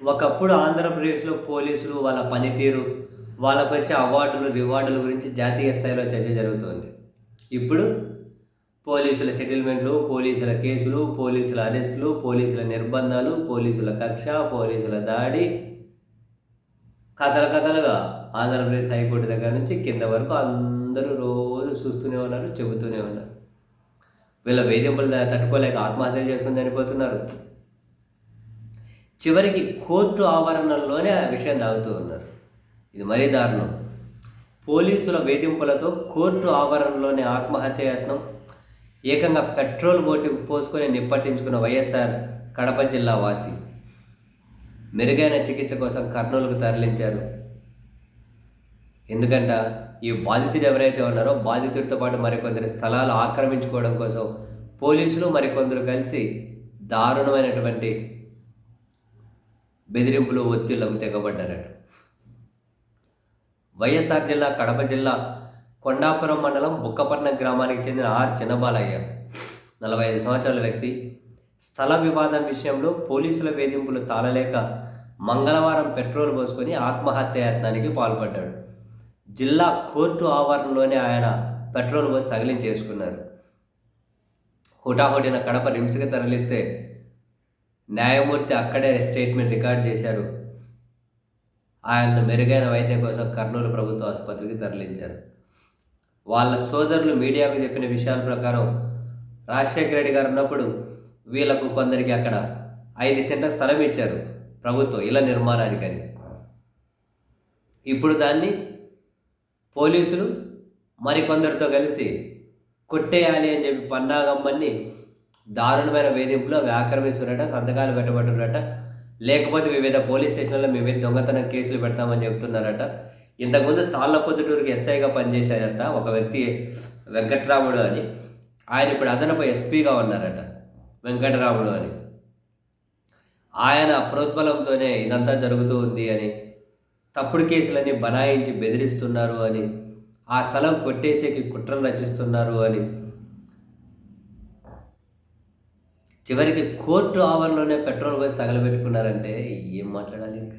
ఒకప్పుడు ఆంధ్రప్రదేశ్లో పోలీసులు వాళ్ళ పనితీరు వాళ్ళకు వచ్చే అవార్డులు రివార్డుల గురించి జాతీయ స్థాయిలో చర్చ జరుగుతోంది. ఇప్పుడు పోలీసుల సెటిల్మెంట్లు పోలీసుల కేసులు పోలీసుల అరెస్టులు పోలీసుల నిర్బంధాలు పోలీసుల కక్ష పోలీసుల దాడి కథల కథలుగా ఆంధ్రప్రదేశ్ హైకోర్టు దగ్గర నుంచి కింద వరకు అందరూ రోజు చూస్తూనే ఉన్నారు చెబుతూనే ఉన్నారు. వీళ్ళ వేధింపులు తట్టుకోలేక ఆత్మహత్యలు చేసుకుని చనిపోతున్నారు. చివరికి కోర్టు ఆవరణలోనే ఆ విషయం తాగుతూ ఉన్నారు. ఇది మరీ దారుణం. పోలీసుల వేధింపులతో కోర్టు ఆవరణలోనే ఆత్మహత్య యత్నం ఏకంగా పెట్రోల్ బోటు పోసుకొని నిప్పట్టించుకున్న వైఎస్ఆర్ కడప జిల్లా వాసి. మెరుగైన చికిత్స కోసం కర్నూలుకు తరలించారు. ఎందుకంట ఈ బాధితుడు ఎవరైతే ఉన్నారో బాధితుడితో పాటు మరికొందరి స్థలాలు ఆక్రమించుకోవడం కోసం పోలీసులు మరికొందరు కలిసి దారుణమైనటువంటి బెదిరింపులు ఒత్తిళ్ళకు తెగబడ్డారట. వైఎస్ఆర్ జిల్లా కడప జిల్లా కొండాపురం మండలం బుక్కపట్నం గ్రామానికి చెందిన ఆర్. చిన్నబాలయ్య నలభై ఐదు సంవత్సరాల వ్యక్తి. స్థల వివాదం విషయంలో పోలీసుల వేధింపులు తాళలేక మంగళవారం పెట్రోల్ పోసుకొని ఆత్మహత్య యత్నానికి పాల్పడ్డాడు. జిల్లా కోర్టు ఆవరణలోనే ఆయన పెట్రోల్ పోసి తగిలించేసుకున్నారు. హుటాహుటిన కడప రిమ్స్కి తరలిస్తే న్యాయమూర్తి అక్కడే స్టేట్మెంట్ రికార్డ్ చేశారు ఆయన్ను మెరుగైన వైద్యం కోసం కర్నూలు ప్రభుత్వ ఆసుపత్రికి తరలించారు. వాళ్ళ సోదరులు మీడియాకు చెప్పిన విషయాల ప్రకారం రాజశేఖర రెడ్డి గారు ఉన్నప్పుడు వీళ్ళకు కొందరికి అక్కడ ఐదు సెంట్ల స్థలం ఇచ్చారు ప్రభుత్వం ఇళ్ళ నిర్మాణానికని. ఇప్పుడు దాన్ని పోలీసులు మరికొందరితో కలిసి కొట్టేయాలి అని చెప్పి పన్నాగమ్మని దారుణమైన వేధింపులు అవి ఆక్రమిస్తున్నారట సంతకాలు పెట్టబడుతున్నట లేకపోతే వివిధ పోలీస్ స్టేషన్లో మేము దొంగతనం కేసులు పెడతామని చెప్తున్నారట. ఇంతకుముందు తాళ్ళపొద్దుటూరుకి ఎస్ఐగా పనిచేశారట ఒక వ్యక్తి వెంకట్రాముడు అని. ఆయన ఇప్పుడు అదనపు ఎస్పీగా ఉన్నారట వెంకటరాముడు అని. ఆయన ప్రోద్బలంతోనే ఇదంతా జరుగుతూ ఉంది అని. తప్పుడు కేసులని బనాయించి బెదిరిస్తున్నారు అని. ఆ స్థలం కొట్టేసేకి కుట్రలు రచిస్తున్నారు అని. చివరికి కోర్టు ఆవరణలోనే పెట్రోల్ పోసి తగలబెట్టుకున్నారంటే ఏం మాట్లాడాలి ఇంకా?